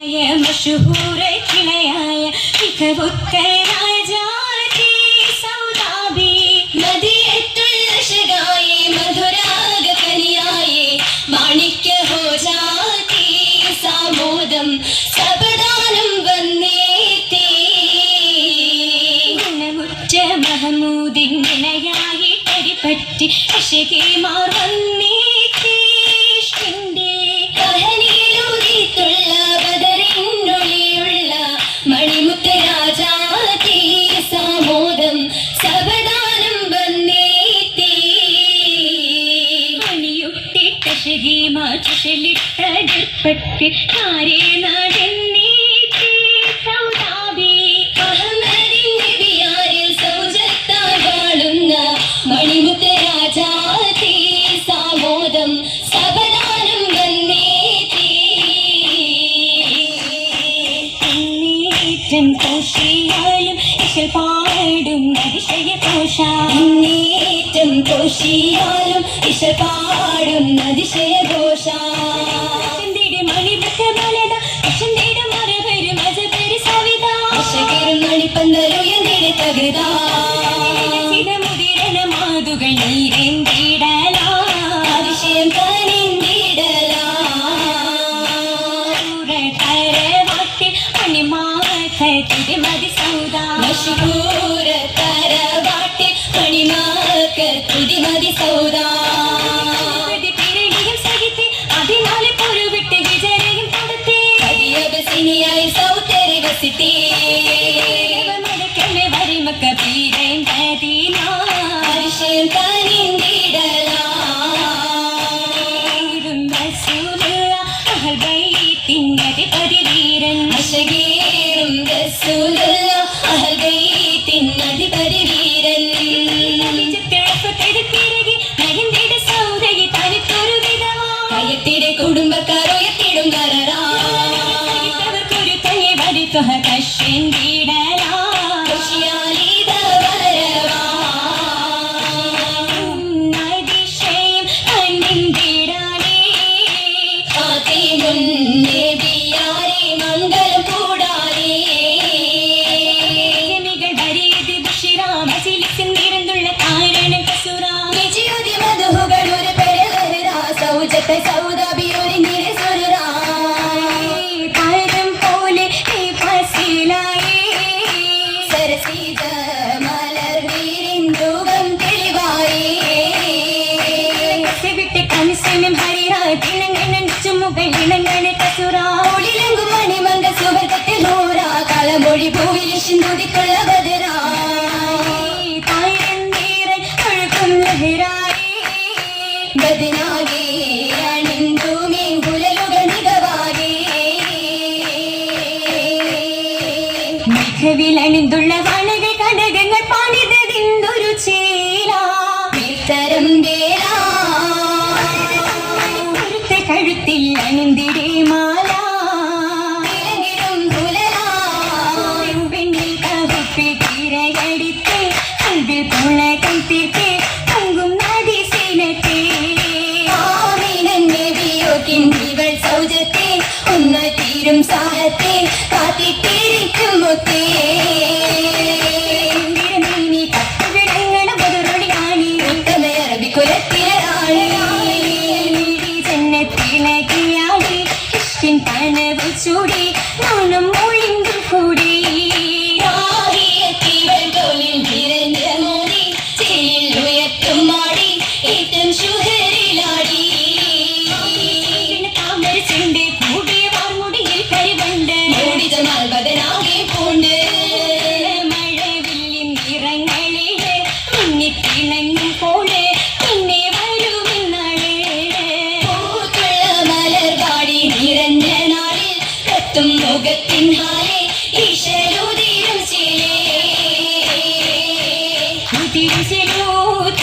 മഷഹൂര കിളയായ മികവുറ്റ രാജാതി സൗദാബി. മതിയെത്തുള്ള ശകായേ മധുരാഗ കനിയായേ മാണിക്യ ഹോജാതി സാമോദം സബദാനം വന്നേത്തേ. ഗുണമുറ്റ മഹമൂദിൻ ഇണയായി കരിപ്പറ്റി അശകിമാർ വന്നേത്തിഷ്കിന്റെ ജൽപ്പറ്റി ഇഷ നടന്നേത്തി സൗദാബി അഹമ്മദിന്റെ ബിയാരിൽ സൗജത്താൽ വാഴുന്ന മണിമുത്ത രാജാതി സാമോദം സബദാനം വന്നേത്തേ എന്നേറ്റം കോശിയാലും ഇശൽ പാടും അതിശയ കോശ എന്നേറ്റം കോശിയാലും Jagadam. ബദനാകെ അണിന്തുമേ കുലലുകൾ മികവാകേ മികവിലണിന്തുള്ള വാണകൾ കടകങ്ങൾ പാടിയതിന്തൊരു ചേല. വിത്തരം വേലാ ഒരുത്ത കഴുത്തിൽ അണിന്തിരേ മാല. വെണ്ണിൽ കവുപ്പിൽ തിരയടിത്ത് കൽവിൽ പുളകം തീർത്ത് காத்திட்டே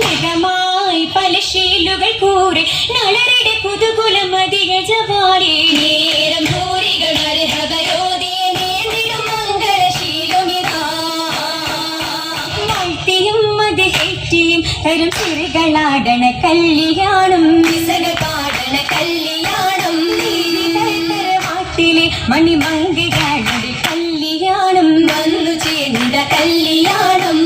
മിതമായി പല ശീലുകൾ കൂറി നളരുടെ കുതുകുലം അധിക ജവാരി നേരം ഭൂരികൾ മംഗളശീലുമിതാ മതിഹേറ്റിയും തരും ചിറികളാടണ കല്യാണം മണിമംഗകളുടെ കല്യാണം വന്നു ചേർന്ന കല്യാണം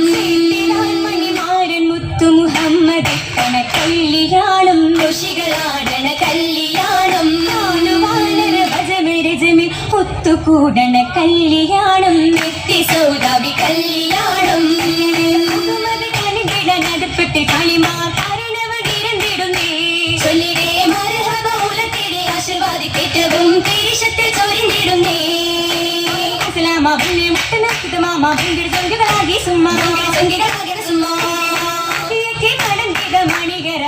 മണിമാരൻ മുത്തു മുഹമ്മദ് കണ കല്യാണം ഋഷികളാടണ കല്യാണം വാനര ഭജമരജമിൽ ഒത്തുകൂടണ കല്യാണം വ്യക്തി സൗദാവി കല്യാണം നടുപ്പെട്ടിൽ കളിമാ ചൊല്ലിടേ മരഹബ ഉലത്തിടെ ആശീർവാദിക്കേറ്റവും തിരിശത്തിൽ மாமா உன்னை மட்டும் நக்கிது மாமா உங்கள் சொங்குகளாகி சும்மா. உங்கள் சொங்குகளாகிற சும்மா. கடங்கிட மணிகர